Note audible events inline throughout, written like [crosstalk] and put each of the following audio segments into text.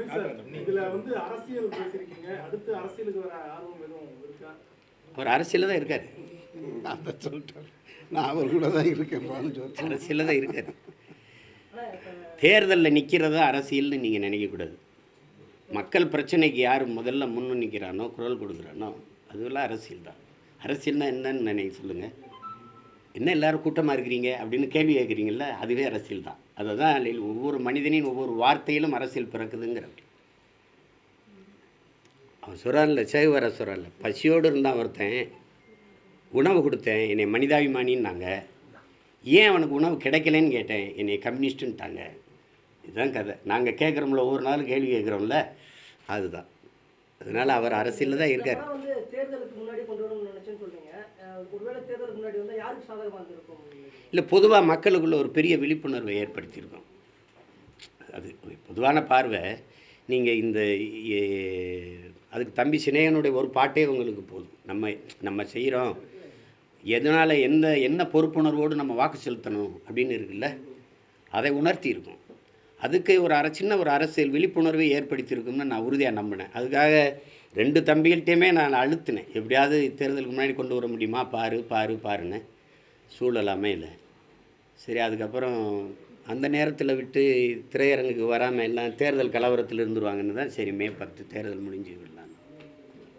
Sir, இதுல வந்து அரசியல் பேசிருக்கீங்க அடுத்து அரசியலுக்கு வர ஆர்வம் எதுவும் இருக்கா? அவர் அரசியலில் தான் இருக்கார். அதை சொல்லிட்டார் நான் அவர் கூட தான் சொல்லிட்டு அரசியலில் தான் இருக்கார். தேர்தலில் நிற்கிறதா அரசியல்னு நீங்கள் நினைக்கக்கூடாது. மக்கள் பிரச்சனைக்கு யார் முதல்ல முன்னு நிற்கிறானோ குரல் கொடுக்குறானோ அதுவெல்லாம் அரசியல் தான். அரசியல்னா என்னன்னு நினைக்க சொல்லுங்கள் என்ன எல்லாரும் கூட்டமாக இருக்கிறீங்க அப்படின்னு கேள்வி கேட்குறீங்கல்ல அதுவே அரசியல் தான். அதை தான் ஒவ்வொரு மனிதனின் ஒவ்வொரு வார்த்தையிலும் அரசியல் பிறக்குதுங்கிற அவன் சுரல்ல சேகுவர சுரல்ல பசியோடு இருந்தான் ஒருத்தன் உணவு கொடுத்தேன் என்னை மனிதாபிமானின்னாங்க. ஏன் அவனுக்கு உணவு கிடைக்கலன்னு கேட்டேன் என்னை கம்யூனிஸ்ட்டுன்ட்டாங்க இதுதான் கதை. நாங்கள் கேட்குறோம்ல ஒவ்வொரு நாளும் கேள்வி கேட்குறோம்ல அதுதான். அதனால் அவர் அரசியலில் தான் இருக்கார். தேர்தலுக்கு முன்னாடி கொண்டு வரணும்னு நினச்சேன்னு சொல்றீங்க. ஒருவேளை தேர்தலுக்கு முன்னாடி வந்தா யாருக்கு சாதகமாக இருந்திருக்கும்? இல்லை பொதுவாக மக்களுக்குள்ள ஒரு பெரிய விழிப்புணர்வை ஏற்படுத்தியிருக்கோம். அது பொதுவான பார்வை. நீங்கள் இந்த அதுக்கு தம்பி சினேகனுடைய ஒரு பாட்டே உங்களுக்கு போதும். நம்ம நம்ம செய்கிறோம் எதனால் எந்த என்ன பொறுப்புணர்வோடு நம்ம வாக்கு செலுத்தணும் அப்படின்னு இருக்குல்ல அதை உணர்த்தி இருக்கும் அதுக்கு ஒரு அரை சின்ன ஒரு அரசியல் விழிப்புணர்வை ஏற்படுத்தியிருக்கும்னு நான் உறுதியாக நம்பினேன். அதுக்காக ரெண்டு தம்பிகள்கிட்டையுமே நான் அழுத்தினேன். எப்படியாவது தேர்தலுக்கு முன்னாடி கொண்டு வர முடியுமா? பாரு பாரு பாருன்னு. சூழல் இல்லை. சரி அதுக்கப்புறம் அந்த நேரத்தில் விட்டு திரையரங்குக்கு வராமல் எல்லாம் தேர்தல் கலவரத்தில் இருந்துருவாங்கன்னு தான் சரி மே பத்து தேர்தல் முடிஞ்சு விடலாம்.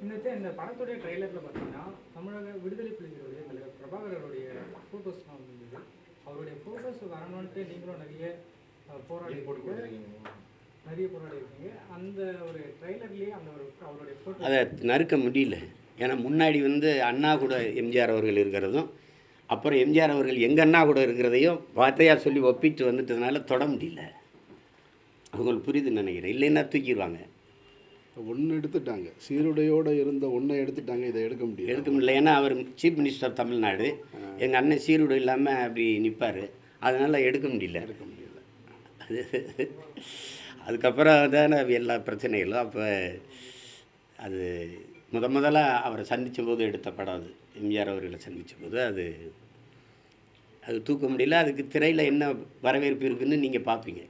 இன்னத்தை இந்த படத்துடைய ட்ரெய்லரில் பார்த்தீங்கன்னா தமிழக விடுதலை புலிகளுடைய தலைவர் பிரபாகரருடைய ஃபோட்டோஸ்லாம் வந்திருந்தது. அவருடைய ஃபோட்டோஸ் வரணுன்ட்டு நீங்களும் நிறைய அஹ், போராடி நிறைய போராடி இருக்கீங்க. அந்த ஒரு ட்ரெய்லர்லேயே அந்த ஒரு அவருடைய ஃபோட்டோ அதை நறுக்க முடியல. ஏன்னா முன்னாடி வந்து அண்ணா கூட எம்ஜிஆர் அவர்கள் இருக்கிறதும் அப்புறம் எம்ஜிஆர் அவர்கள் எங்கள் அண்ணா கூட இருக்கிறதையும் வார்த்தையாக சொல்லி ஒப்பிட்டு வந்துட்டதுனால தொட முடியல. அவங்களுக்கு புரியுதுன்னு நினைக்கிறேன். இல்லைன்னா தூக்கிடுவாங்க. ஒன்று எடுத்துட்டாங்க. சீருடையோடு இருந்த ஒன்றை எடுத்துட்டாங்க. இதை எடுக்க முடியாது எடுக்க முடியல. ஏன்னா அவர் சீஃப் மினிஸ்டர் தமிழ்நாடு எங்கள் அண்ணன் சீருடை இல்லாமல் அப்படி நிற்பார் அதனால் எடுக்க முடியல. எடுக்க முடியல. அது [laughs] அதுக்கப்புறம் தானே எல்லா பிரச்சனைகளும். அப்போ அது முத முதல்ல அவரை சந்தித்த போது எடுத்த படம் அது. எம்ஜிஆர் அவர்களை சந்தித்த போது அது அது தூக்க முடியல அதுக்கு திரையில் என்ன வரவேற்பு இருக்குன்னு நீங்கள் பார்ப்பீங்க.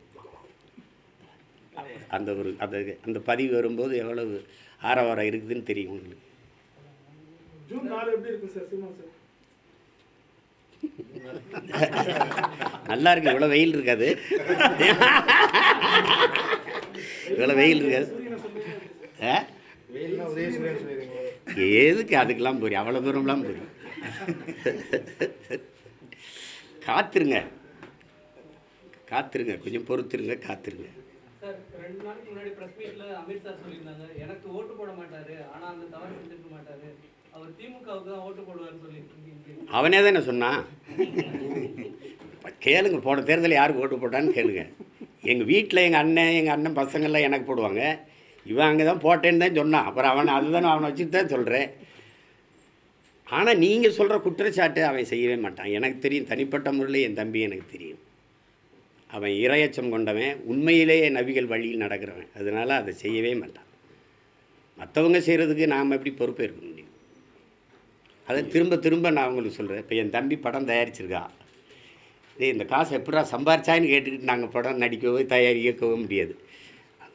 அந்த ஒரு அந்த அந்த பதிவு வரும்போது எவ்வளவு ஆரவாரம் இருக்குதுன்னு தெரியும் உங்களுக்கு? நல்லா இருக்கு இவ்வளோ வெயில் இருக்காது. இவ்வளோ வெயில் இருக்காது? எதுக்கு அதுக்கெல்லாம் போறீங்க? அவ்வளோ தூரம்லாம் போறீங்க. காத்துருங்க. காத்துருங்க. கொஞ்சம் பொறுத்துருங்க காத்துருங்க. சார் ரெண்டு நாளைக்கு முன்னாடி பிரஸ் மீட்ல அமித் சார் சொல்லியிருந்தாங்க. எனக்கு ஓட்டு போட மாட்டாரு ஆனா அந்த தவறு செஞ்சிருக்க மாட்டாரு. அவர் திமுகவுக்கு தான் ஓட்டு அவனே தானே சொன்னான். கேளுங்க போன தேர்தலில் யாருக்கு ஓட்டு போட்டான்னு கேளுங்க. எங்கள் வீட்டில் எங்கள் அண்ணன் எங்கள் அண்ணன் பசங்கள்லாம் எனக்கு போடுவாங்க. இவன் அங்கே தான் போட்டேன்னு தான் சொன்னான். அப்புறம் அவனை அதுதானே அவனை வச்சு தான் சொல்கிறேன் ஆனால் நீங்கள் சொல்கிற குற்றச்சாட்டு அவன் செய்யவே மாட்டான். எனக்கு தெரியும் தனிப்பட்ட முறையில் என் தம்பி எனக்கு தெரியும். அவன் இரையச்சம் கொண்டவன் உண்மையிலேயே நபிகள் வழியில் நடக்கிறவன். அதனால் அதை செய்யவே மாட்டான். மற்றவங்க செய்கிறதுக்கு நாம் எப்படி பொறுப்பேற்க முடியும்? அதை திரும்ப திரும்ப நான் உங்களுக்கு சொல்கிறேன் இப்போ என் தம்பி படம் தயாரிச்சிருக்கா. டேய் இந்த காசை எப்படா சம்பாரிச்சான்னு கேட்டுக்கிட்டு நாங்கள் படம் நடிக்கவோ தயாரிக்கவோ முடியாது.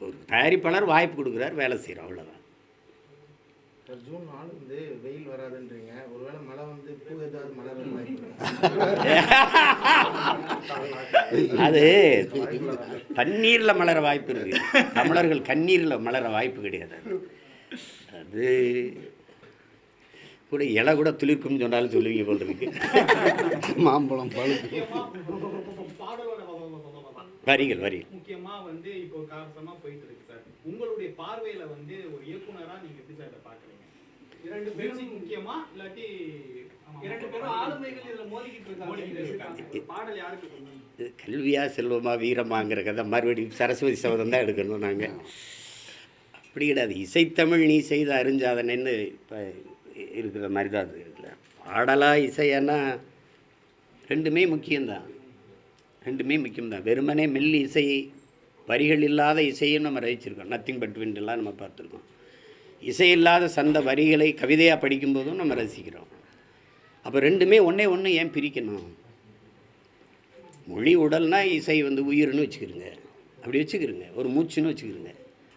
ஒரு தயாரிப்பாளர் வாய்ப்பு கொடுக்குறாரு வேலை செய்கிறோம் அவ்வளோதான் சார் ஜூன் நாலு வந்து வெயில் வராதுன்றீங்க. ஒருவேளை மழை வந்து பூ ஏதாவது வர இருக்கா? அது தண்ணீரில் மலர வாய்ப்பு இருக்கு. தமிழர்கள் கண்ணீரில் மலர வாய்ப்பு கிடையாது. அது கூட இலை கூட துளிர்க்கும்னு சொன்னாலும் சொல்லுவீங்க போல் இருக்கு. மாம்பழம் பழுப்பு வரிகள் வரிகள். முக்கியமா வந்து இப்போ காரணமா போயிட்டு இருக்கு சார். உங்களுடைய பார்வையில வந்து ஒரு இயக்குனரா நீங்க எப்படி சார் பாக்குறீங்க இரண்டு பேரும் முக்கியமா இல்லாட்டி இரண்டு பேரும் ஆளுமைகள் இதுல மோதிக்கிட்டு இருக்காங்க. பாடல் யாருக்கு கல்வியா செல்வமா வீரமாங்கிற கதை மறுபடியும் சரஸ்வதி சபதம் தான் எடுக்கணும் நாங்கள் அப்படி கிடையாது. இசைத்தமிழ் நீ செய்த அருஞ்சாதனைன்னு இப்போ இருக்கிற மாதிரி தான் அது இருக்குல்ல. பாடலா இசையானா ரெண்டுமே முக்கியம்தான். ரெண்டுமே முக்கியம்தான். வெறுமனே மெல் இசை வரிகள் இல்லாத இசையும் நம்ம ரசிச்சிருக்கோம். நத்திங் பட் விண்டெல்லாம் நம்ம பார்த்துருக்கோம். இசை இல்லாத சந்த வரிகளை கவிதையாக படிக்கும்போதும் நம்ம ரசிக்கிறோம். அப்போ ரெண்டுமே ஒன்றே ஒன்று ஏன் பிரிக்கணும்? மொழி உடல்னா இசை வந்து உயிர்னு வச்சுக்கிறோங்க அப்படி வச்சுக்கிறோங்க ஒரு மூச்சுன்னு வச்சுக்கிறோங்க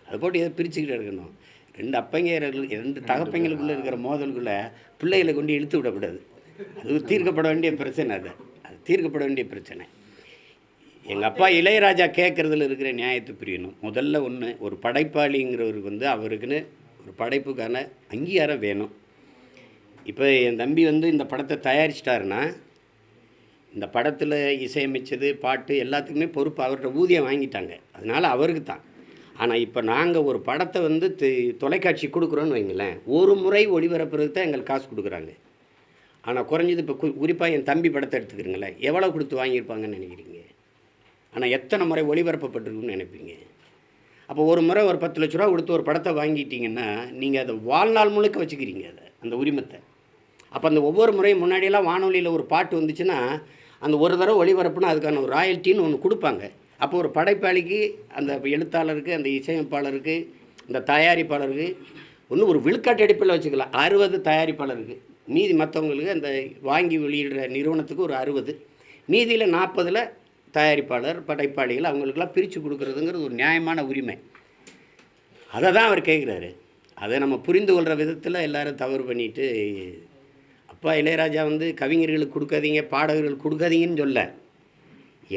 அதை போட்டு எதை பிரிச்சுக்கிட்டு இருக்கணும்? ரெண்டு அப்பங்கையர்கள் ரெண்டு தகப்பங்களுக்குள்ளே இருக்கிற மோதலுக்குள்ளே பிள்ளைகளை கொண்டு இழுத்து விடக்கூடாது அது தீர்க்கப்பட வேண்டிய பிரச்சனை அது. அது தீர்க்கப்பட வேண்டிய பிரச்சனை. எங்கள் அப்பா இளையராஜா கேட்குறதுல இருக்கிற நியாயத்தை புரியணும். முதல்ல ஒன்று ஒரு படைப்பாளிங்கிறவருக்கு வந்து அவருக்குன்னு ஒரு படைப்புக்கான அங்கீகாரம் வேணும். இப்போ என் தம்பி வந்து இந்த படத்தை தயாரிச்சிட்டாருன்னா இந்த படத்தில் இசையமைச்சது பாட்டு எல்லாத்துக்குமே பொறுப்பு அவர்கிட்ட ஊதியம் வாங்கிட்டாங்க. அதனால் அவருக்கு தான். ஆனால் இப்போ நாங்கள் ஒரு படத்தை வந்து தொலைக்காட்சி கொடுக்குறோன்னு வைங்களேன் ஒரு முறை ஒளிபரப்புறதுக்கு தான் எங்களுக்கு காசு கொடுக்குறாங்க. ஆனால் குறைஞ்சது இப்போ குறிப்பாக என் தம்பி படத்தை எடுத்துக்கிறீங்களேன் எவ்வளோ கொடுத்து வாங்கியிருப்பாங்கன்னு நினைக்கிறீங்க? ஆனால் எத்தனை முறை ஒளிபரப்பப்பட்டிருக்குன்னு நினைப்பீங்க? அப்போ ஒரு முறை ஒரு பத்து லட்ச ரூபா கொடுத்து ஒரு படத்தை வாங்கிட்டீங்கன்னா நீங்கள் அதை வாழ்நாள் முழுக்க வச்சுக்கிறீங்க அதை அந்த உரிமத்தை. அப்போ அந்த ஒவ்வொரு முறையும் முன்னாடியெல்லாம் வானொலியில் ஒரு பாட்டு வந்துச்சுன்னா அந்த ஒரு தடவை ஒளிபரப்புனா அதுக்கான ஒரு ராயல்ட்டின்னு ஒன்று கொடுப்பாங்க. அப்போ ஒரு படைப்பாளிக்கு அந்த எழுத்தாளருக்கு அந்த இசையமைப்பாளருக்கு அந்த தயாரிப்பாளருக்கு ஒன்று ஒரு விழுக்காட்டு அடிப்பில் வச்சுக்கலாம். அறுபது தயாரிப்பாளருக்கு. மீதி மற்றவங்களுக்கு அந்த வாங்கி வெளியிடுற நிறுவனத்துக்கு ஒரு அறுபது. மீதியில் நாற்பதில் தயாரிப்பாளர் படைப்பாளிகள் அவங்களுக்கெல்லாம் பிரித்து கொடுக்குறதுங்கிறது ஒரு நியாயமான உரிமை. அதை தான் அவர் கேட்குறாரு. அதை நம்ம புரிந்து கொள்கிற விதத்தில் எல்லாரும் தவறு பண்ணிட்டு அப்பா இளையராஜா வந்து கவிஞர்களுக்கு கொடுக்காதீங்க பாடகர்களுக்கு கொடுக்காதீங்கன்னு சொல்ல.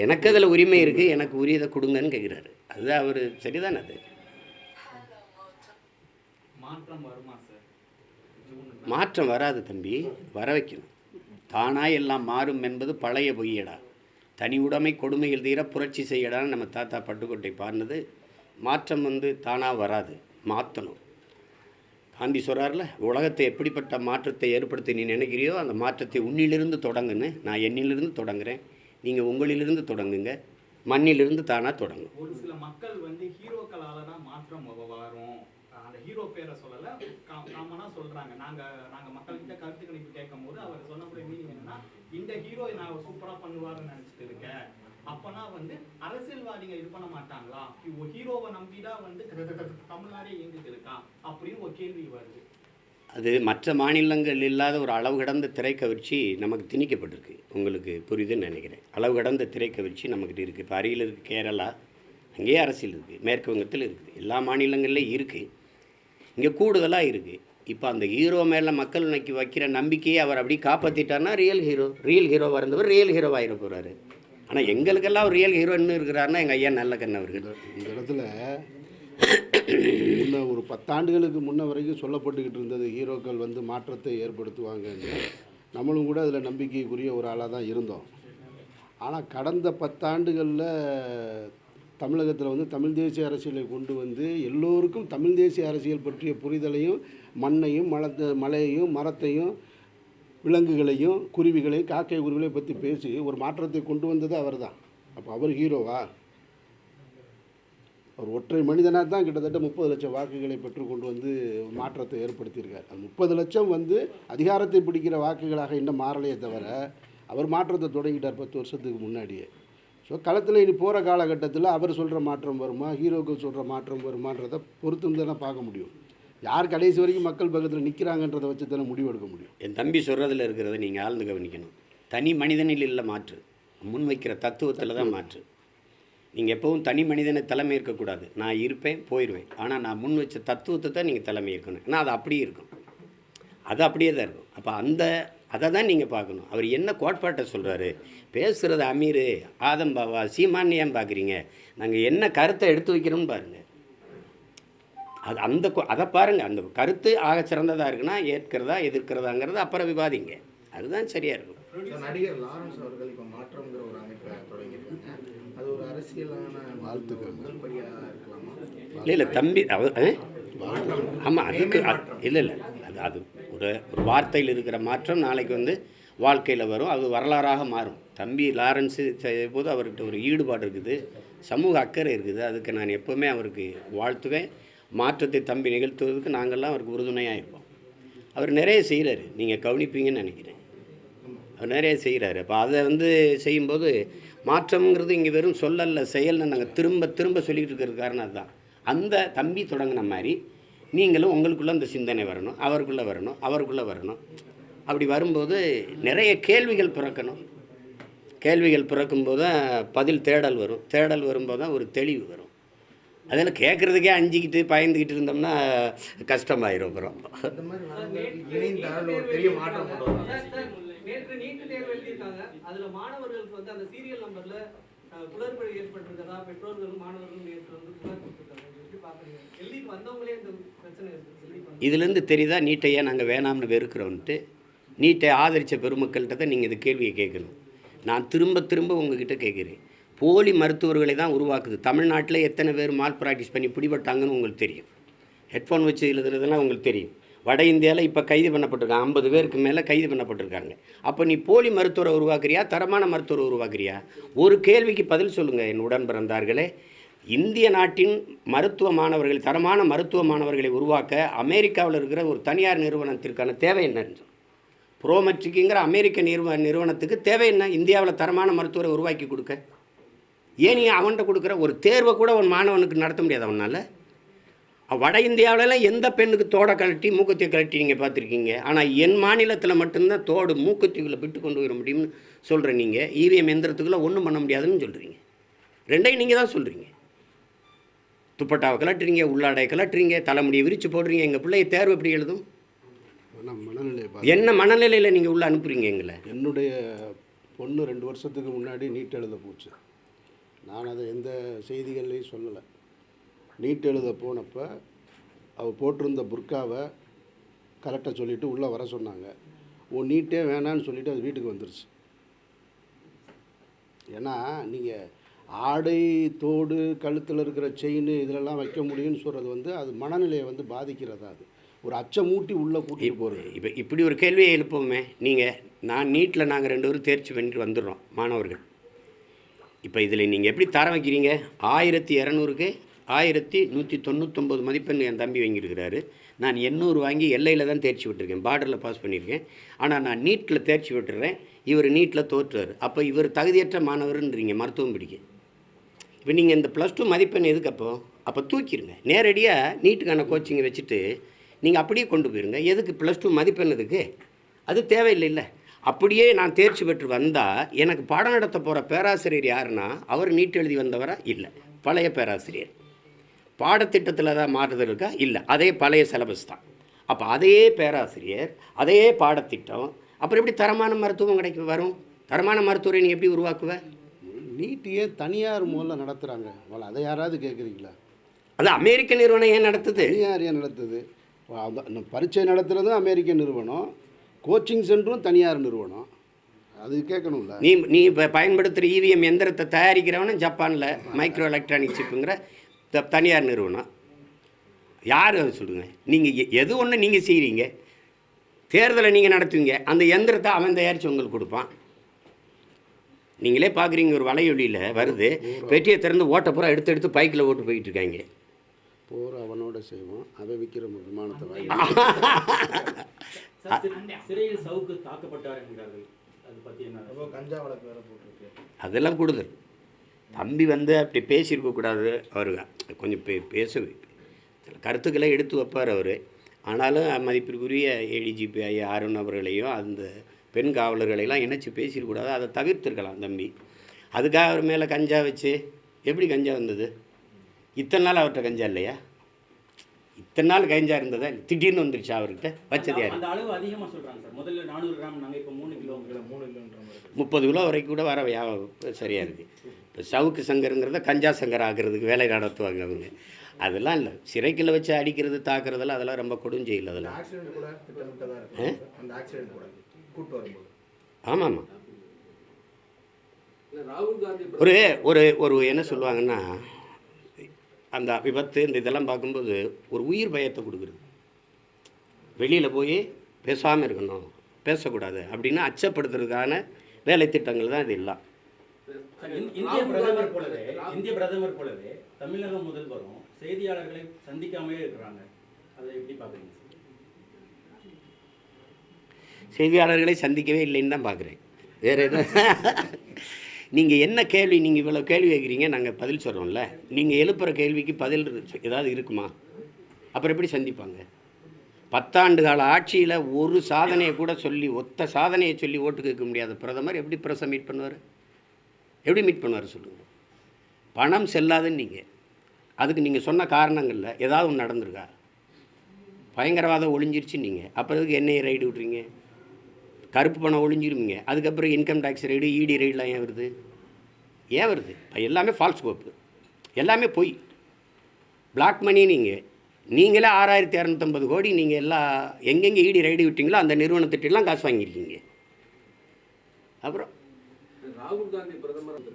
எனக்கு அதில் உரிமை இருக்குது எனக்கு உரியதை கொடுங்கன்னு கேட்குறாரு. அது அவர் சரிதானே அது? மாற்றம் வருமா சார்? ஜூன் மாற்றம் வராது தம்பி வர வைக்கணும். தானாய் எல்லாம் மாறும் என்பது பழைய பொய்யடா. தனி உடைமை கொடுமையில் தீர புரட்சி செய்யடான்னு நம்ம தாத்தா பட்டுக்கோட்டை பாடினது மாற்றம் வந்து தானாக வராது மாற்றணும் காந்தி சொல்கிறார்ல உலகத்தை எப்படிப்பட்ட மாற்றத்தை ஏற்படுத்தி நீ நினைக்கிறியோ அந்த மாற்றத்தை உன்னிலிருந்து தொடங்குன்னு நான் என்னிலிருந்து தொடங்குறேன் நீங்கள் உங்களிலிருந்து தொடங்குங்க மண்ணிலிருந்து தானாக தொடங்கும். ஒரு சில மக்கள் வந்து ஹீரோக்களால் தான் மாற்றம் வரும். அந்த ஹீரோ பேரை சொல்லலை காமனாக சொல்கிறாங்க நாங்கள் நாங்கள் மக்கள்கிட்ட கருத்து கணிப்பு கேட்கும் போது அவர் சொன்னக்கூடிய மீனிங் என்னன்னா இந்த ஹீரோ நான் சூப்பரா பண்ணுவாருன்னு நினைச்சிட்டு இருக்கேன். அப்பனா வந்து அரசியல்வாதிங்க இது பண்ண மாட்டாங்களா? ஹீரோவை நம்பிதான் வந்து தமிழ்நாடே இயங்கிட்டு இருக்கான் அப்படின்னு ஒரு கேள்வி வருது. அது மற்ற மாநிலங்கள் இல்லாத ஒரு அளவு கடந்த திரைக்கவர்ச்சி நமக்கு திணிக்கப்பட்டிருக்கு. உங்களுக்கு புரியுதுன்னு நினைக்கிறேன். அளவு கடந்த திரைக்கவர்ச்சி நமக்கிட்ட இருக்குது இப்போ அருகில் இருக்குது கேரளா அங்கேயே அரசியல் இருக்குது மேற்கு வங்கத்தில் இருக்குது. எல்லா மாநிலங்கள்லேயும் இருக்குது இங்கே கூடுதலாக இருக்குது இப்போ அந்த ஹீரோ மேலே மக்கள் இன்னைக்கு வைக்கிற நம்பிக்கையை அவர் அப்படி காப்பாற்றிட்டார்னா ரியல் ஹீரோ ரியல் ஹீரோவாக இருந்தவர் ரியல் ஹீரோவாக போகிறாரு ஆனால் எங்களுக்கெல்லாம் ஒரு ரியல் ஹீரோ இன்னும் இருக்கிறாருன்னா எங்கள் ஐயா நல்ல கண்ணவர்கள் இந்த இடத்துல முன்ன ஒரு பத்தாண்டுகளுக்கு முன்ன வரைக்கும் சொல்லப்பட்டுக்கிட்டு இருந்தது ஹீரோக்கள் வந்து மாற்றத்தை ஏற்படுத்துவாங்கன்னு. நம்மளும் கூட அதில் நம்பிக்கைக்குரிய ஒரு ஆளாக தான் இருந்தோம். ஆனால் கடந்த பத்தாண்டுகளில் தமிழகத்தில் வந்து தமிழ் தேசிய அரசியலை கொண்டு வந்து எல்லோருக்கும் தமிழ் தேசிய அரசியல் பற்றிய புரிதலையும் மண்ணையும் மலத்தை மலையையும் மரத்தையும் விலங்குகளையும் குருவிகளையும் காக்கை குருவிகளையும் பற்றி பேசி ஒரு மாற்றத்தை கொண்டு வந்தது அவர் தான் அப்போ அவர் ஹீரோவா? அவர் ஒற்றை மனிதனாக தான் கிட்டத்தட்ட முப்பது லட்சம் வாக்குகளை பெற்று கொண்டு வந்து மாற்றத்தை ஏற்படுத்தியிருக்கார். அந்த முப்பது லட்சம் வந்து அதிகாரத்தை பிடிக்கிற வாக்குகளாக இன்னும் மாறலையே தவிர அவர் மாற்றத்தை தொடங்கிட்டார் பத்து வருஷத்துக்கு முன்னாடியே. ஸோ களத்தில் இனி போகிற காலகட்டத்தில் அவர் சொல்கிற மாற்றம் வருமா? ஹீரோக்கள் சொல்கிற மாற்றம் வருமான்றதை பொறுத்து தான் பார்க்க முடியும். யார் கடைசி வரைக்கும் மக்கள் பக்கத்தில் நிற்கிறாங்கன்றதை வச்சு தானே முடிவெடுக்க முடியும். என் தம்பி சொல்கிறதுல இருக்கிறத நீங்கள் ஆழ்ந்து கவனிக்கணும். தனி மனிதனில் இல்லை மாற்று. முன்வைக்கிற தத்துவத்தில் தான் மாற்று. நீங்கள் எப்பவும் தனி மனிதனை தலைமை இருக்கக்கூடாது நான் இருப்பேன் போயிடுவேன் ஆனால் நான் முன் வச்ச தத்துவத்தை தான் நீங்கள் தலைமை இருக்கணும் ஏன்னா அது அப்படியே இருக்கும். அது அப்படியே தான் இருக்கும். அப்போ அந்த அதை தான் நீங்கள் பார்க்கணும். அவர் என்ன கோட்பாட்டை சொல்கிறாரு பேசுகிறது அமீர் ஆதம் பாவா சீமான் ஏன் பார்க்குறீங்க? நாங்கள் என்ன கருத்தை எடுத்து வைக்கிறோம்னு பாருங்கள் அது அந்த கொ- அதை பாருங்கள் அந்த கருத்து ஆக சிறந்ததாக இருக்குன்னா ஏற்கிறதா எதிர்க்கிறதாங்கிறத அப்புறம் விவாதிங்க. அதுதான் சரியாக இருக்கும். நடிகர் லாரன்ஸ் அவர்கள் இப்போ மாற்றம்ங்கிற ஒரு அமைப்பை தொடங்கியிருக்காங்க. அது ஒரு அரசியலான வாழ்த்துக்கள். முதல் படியாக இருக்கலாமா? இல்லை இல்லை தம்பி ஆமாம் அதுக்கு இல்லை இல்லை அது அது ஒரு ஒரு வார்த்தையில் இருக்கிற மாற்றம் நாளைக்கு வந்து வாழ்க்கையில் வரும். அது வரலாறாக மாறும். தம்பி லாரன்ஸு செய்யும்போது அவர்கிட்ட ஒரு ஈடுபாடு இருக்குது. சமூக அக்கறை இருக்குது. அதுக்கு நான் எப்போவுமே அவருக்கு வாழ்த்துவேன். மாற்றத்தை தம்பி நிகழ்த்துவதற்கு நாங்கள்லாம் அவருக்கு உறுதுணையாக இருப்போம். அவர் நிறைய செய்கிறாரு நீங்கள் கவனிப்பீங்கன்னு நினைக்கிறேன். அவர் நிறைய செய்கிறாரு அப்போ அதை வந்து செய்யும்போது மாற்றம்ங்கிறது இங்கே வெறும் சொல்லல்ல செயல்னு நாங்கள் திரும்ப திரும்ப சொல்லிக்கிட்டு இருக்கிற காரணம் அதுதான். அந்த தம்பி தொடங்கின மாதிரி நீங்களும் உங்களுக்குள்ளே அந்த சிந்தனை வரணும் அவருக்குள்ளே வரணும் அவருக்குள்ளே வரணும். அப்படி வரும்போது நிறைய கேள்விகள் பிறக்கணும். கேள்விகள் பிறக்கும்போது தான் பதில் தேடல் வரும். தேடல் வரும்போது தான் ஒரு தெளிவு வரும். அதில் கேட்குறதுக்கே அஞ்சிக்கிட்டு பயந்துக்கிட்டு இருந்தோம்னா கஷ்டமாயிரும் அப்புறம். இந்த மாதிரி மாணவர்களுக்கு வந்து அந்த சீரியல் நம்பர்ல குளறுபடி ஏற்பட்டிருக்கதா பெற்றோர்களும் மாணவர்களும் நேற்று வந்து புகார் கொடுத்திருக்காங்க. இதுலேருந்து தெரியுதா நீட்டையே நாங்கள் வேணாம்னு வெறுக்கிறோன்ட்டு? நீட்டை ஆதரித்த பெருமக்கள்கிட்ட தான் நீங்கள் இந்த கேள்வியை கேட்கணும். நான் திரும்ப திரும்ப உங்ககிட்ட கேட்குறேன். போலி மருத்துவர்களை தான் உருவாக்குது. தமிழ்நாட்டில் எத்தனை பேர் மால் ப்ராக்டிஸ் பண்ணி பிடிபட்டாங்கன்னு உங்களுக்கு தெரியும். ஹெட்ஃபோன் வச்சு எழுதுறதுலாம் உங்களுக்கு தெரியும். வட இந்தியாவில் இப்போ கைது பண்ணப்பட்டிருக்காங்க ஐம்பது பேருக்கு மேலே கைது பண்ணப்பட்டிருக்காங்க. அப்போ நீ போலி மருத்துவரை உருவாக்குறியா தரமான மருத்துவரை உருவாக்குறியா? ஒரு கேள்விக்கு பதில் சொல்லுங்கள் என் உடன் பிறந்தார்களே. இந்திய நாட்டின் மருத்துவ மாணவர்கள் தரமான மருத்துவ மாணவர்களை உருவாக்க அமெரிக்காவில் இருக்கிற ஒரு தனியார் நிறுவனத்திற்கான தேவை என்னன்னு ப்ரோமெட்ரிக்குங்கிற அமெரிக்க நிறுவ நிறுவனத்துக்கு தேவை என்ன? இந்தியாவில் தரமான மருத்துவரை உருவாக்கி கொடுக்க. ஏன் நீ அவன்கிட்ட கொடுக்குற? ஒரு தேர்வை கூட அவன் மாணவனுக்கு நடத்த முடியாது அவனால். வட இந்தியாவிலலாம் எந்த பெண்ணுக்கு தோடை கழட்டி மூக்கத்தை கழட்டி நீங்கள் பார்த்துருக்கீங்க? ஆனால் என் மாநிலத்தில் மட்டும்தான் தோடு மூக்கத்திகளை விட்டு கொண்டு வர முடியும்னு சொல்கிற நீங்கள் இவிஎம் எந்திரத்துக்குள்ளே ஒன்றும் பண்ண முடியாதுன்னு சொல்கிறீங்க ரெண்டையும் நீங்கள் தான் சொல்கிறீங்க துப்பட்டாவை கலட்டுறீங்க உள்ளாடை கலட்டுறீங்க தலைமுடியை விரித்து போடுறீங்க எங்கள் பிள்ளைய தேர்வு எப்படி எழுதும்? என்ன மனநிலையில் நீங்கள் உள்ளே அனுப்புறீங்க எங்களை? என்னுடைய பொண்ணு ரெண்டு வருஷத்துக்கு முன்னாடி நீட் எழுத போச்சு. நான் அதை எந்த செய்திகள்லையும் சொல்லலை. நீட் எழுத போனப்போ அவள் போட்டிருந்த புர்காவை கரெக்டாக சொல்லிவிட்டு உள்ளே வர சொன்னாங்க. உன் நீட்டே வேணான்னு சொல்லிவிட்டு அது வீட்டுக்கு வந்துருச்சு. ஏன்னா நீங்கள் ஆடை தோடு கழுத்தில் இருக்கிற செயின் இதிலெல்லாம் வைக்க முடியும்னு சொல்கிறது வந்து அது மனநிலையை வந்து பாதிக்கிறதா அது. ஒரு அச்சமூட்டி உள்ளே கூட்டிட்டு போகிறது இப்போ இப்படி ஒரு கேள்வியை எழுப்புவோமே. நீங்கள் நான் நீட்டில் நாங்கள் ரெண்டு பேரும் தேர்ச்சி பண்ணிட்டு வந்துடுறோம் மாணவர்கள். இப்போ இதில் நீங்கள் எப்படி தரம் வைக்கிறீங்க? ஆயிரத்தி இரநூறுக்கு ஆயிரத்தி நூற்றி தொண்ணூத்தொம்பது மதிப்பெண் என் தம்பி வாங்கியிருக்கிறாரு. நான் எண்ணூறு வாங்கி எல்லையில் தான் தேர்ச்சி விட்டுருக்கேன் பார்டரில் பாஸ் பண்ணியிருக்கேன். ஆனால் நான் நீட்டில் தேர்ச்சி விட்டுறேன் இவர் நீட்டில் தோற்றுறாரு. அப்போ இவர் தகுதியற்ற மாணவர்ன்றீங்க மருத்துவம் பிடிக்க. இப்போ நீங்கள் இந்த ப்ளஸ் டூ மதிப்பெண் எதுக்கு அப்போ? அப்போ தூக்கிடுங்க நேரடியாக நீட்டுக்கான கோச்சிங்கை வச்சுட்டு நீங்கள் அப்படியே கொண்டு போயிருங்க. எதுக்கு ப்ளஸ் டூ மதிப்பெண் எதுக்கு அது தேவையில்லைல்ல. அப்படியே நான் தேர்ச்சி பெற்று வந்தால் எனக்கு பாடம் நடத்த போகிற பேராசிரியர் யாருன்னா அவர் நீட் எழுதி வந்தவரா? இல்லை. பழைய பேராசிரியர். பாடத்திட்டத்தில் தான் மாறுதல் இருக்கா? இல்லை. அதே பழைய சிலபஸ் தான். அப்போ அதே பேராசிரியர் அதே பாடத்திட்டம் அப்புறம் எப்படி தரமான மருத்துவம் கிடைக்க வரும். தரமான மருத்துவரை நீ எப்படி உருவாக்குவ? நீட்டியே தனியார் முதல்ல நடத்துகிறாங்க அவளை அதை யாராவது கேட்குறீங்களா அது அமெரிக்க நிறுவனம் ஏன் நடத்துது? தனியார் ஏன் நடத்துது? பரீட்சை நடத்துகிறதும் அமெரிக்க நிறுவனம் கோச்சிங் சென்டரும் தனியார் நிறுவனம். அது கேட்கணும்ல. நீ நீ இப்போ பயன்படுத்துகிற இவிஎம் எந்திரத்தை தயாரிக்கிறவனும் ஜப்பானில் மைக்ரோ எலக்ட்ரானிக் சிப்புங்கிற தனியார் நிறுவனம். யார் அதை சொல்லுங்கள் நீங்கள் எது ஒன்று நீங்கள் செய்கிறீங்க தேர்தலை நீங்கள் நடத்துவீங்க. அந்த எந்திரத்தை அவன் தயாரித்து உங்களுக்கு கொடுப்பான். நீங்களே பார்க்குறீங்க ஒரு வலையொலியில் வருது. பெட்டியை திறந்து ஓட்ட பூரா எடுத்து எடுத்து பைக்கில் ஓட்டு போயிட்டு இருக்காங்க. போர் அவனோட செய்வோம் அவன் விற்கிற விமானத்தை வாங்கி சிறையில் சவுக்கு தாக்கப்பட்டார் என்கிறார்கள். அது என்ன? அப்போ கஞ்சா வழக்கு வேற போட்டிருக்கு. அதெல்லாம் கூடுதல் தம்பி வந்து அப்படி பேசியிருக்கக்கூடாது அவர் கொஞ்சம் பே பேச சில கருத்துக்களை எடுத்து வைப்பார் அவர். ஆனாலும் மதிப்பிற்குரிய ஏடிஜிபி ஐயா அருண் அவர்களையும் அந்த பெண் காவலர்களையெல்லாம் இணைச்சி பேசியிருக்கூடாது அதை தவிர்த்திருக்கலாம் தம்பி. அதுக்காக அவர் மேலே கஞ்சா வச்சு எப்படி கஞ்சா வந்தது? இத்தனை நாள் அவர்கிட்ட கஞ்சா இல்லையா? இத்தனை நாள் கஞ்சா இருந்ததா? திடீர்னு வந்துருச்சா அவர்கிட்ட? வச்சது யார்? அந்த அளவு அதிகமா சொல்றாங்க சார். முதல்ல நானூறு கிராம் நாங்க இப்ப மூணு கிலோ இல்லை மூணு இல்லைன்ற மாதிரி முப்பது கிலோ வரைக்கும் கூட வர சரியாக இருக்குது இப்போ சவுக்கு சங்கருங்கிறத கஞ்சா சங்கர் ஆக்குறதுக்கு வேலை நடத்துவாங்க அவங்க. அதெல்லாம் இல்லை. சிறைக்குள்ள வச்சு அடிக்கிறது தாக்குறதெல்லாம் அதெல்லாம் ரொம்ப கொடுஞ்செயல் அந்த அதெல்லாம் கூட்டு வரும்போது. ஆமாம். ஆமாம் ஒரு ஒரு ஒரு என்ன சொல்லுவாங்கன்னா அந்த விபத்து இந்த இதெல்லாம் பார்க்கும்போது ஒரு உயிர் பயத்தை கொடுக்குறது வெளியில் போய் பேசாமல் இருக்கணும் பேசக்கூடாது அப்படின்னு அச்சப்படுத்துறதுக்கான வேலை திட்டங்கள் தான் இது எல்லாம். இந்திய பிரதமர் போலவே இந்திய பிரதமர் போலவே தமிழக முதல்வரும் செய்தியாளர்களை சந்திக்காமலே இருக்கிறாங்க. அதை எப்படி பாக்குறீங்க சார்? செய்தியாளர்களை சந்திக்கவே இல்லைன்னு தான் பார்க்குறேன். வேறு எதுவும் நீங்கள் என்ன கேள்வி நீங்கள் இவ்வளோ கேள்வி கேட்குறீங்க நாங்கள் பதில் சொல்கிறோம்ல நீங்கள் எழுப்புகிற கேள்விக்கு பதில் ஏதாவது இருக்குமா? அப்புறம் எப்படி சந்திப்பாங்க? பத்தாண்டு கால ஆட்சியில் ஒரு சாதனையை கூட சொல்லி ஒத்த சாதனையை சொல்லி ஓட்டு கேட்க முடியாத பிரதமர் எப்படி பிரஸை மீட் பண்ணுவார்? எப்படி மீட் பண்ணுவார் சொல்லுங்கள் பணம் செல்லாதுன்னு நீங்கள் அதுக்கு நீங்கள் சொன்ன காரணங்களில் ஏதாவது ஒன்று நடந்திருக்கா? பயங்கரவாதம் ஒழிஞ்சிருச்சு நீங்கள் அப்புறம் எதுக்கு என்ஐஏ ரைடு விட்றீங்க? கருப்பு பணம் ஒழிஞ்சிருவீங்க அதுக்கப்புறம் இன்கம் டேக்ஸ் ரைடு இடி ரைடெலாம் ஏன் வருது? ஏன் வருது? எல்லாமே ஃபால்ஸ் கோப்பு எல்லாமே பொய். பிளாக் மணி நீங்கள் நீங்களே ஆறாயிரத்தி இரநூத்தம்பது கோடி நீங்கள் எல்லா எங்கெங்கே ஈடி ரைடு விட்டீங்களோ அந்த நிறுவனத்திட்டெல்லாம் காசு வாங்கியிருக்கீங்க. அப்புறம்? ராகுல் காந்தி பிரதமர்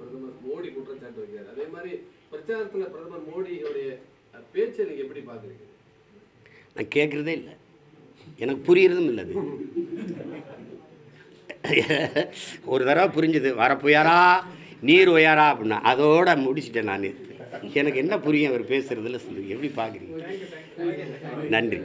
பிரதமர் மோடி குற்றச்சாட்டு வைக்கிறார். அதே மாதிரி பிரச்சாரத்துல பிரதமர் மோடியோடைய பேச்சை நீங்க எப்படி பாக்குறீங்க நான் கேட்குறதே இல்லை. எனக்கு புரியறதும் இல்லை அது ஒரு தடவை புரிஞ்சுது வர புயாரா நீர் உயாரா? அப்படின்னா அதோட முடிச்சிட்டேன் நான். எனக்கு என்ன புரியும் அவர் பேசுறதுல சொல்லு எப்படி பார்க்குறீங்க நன்றி.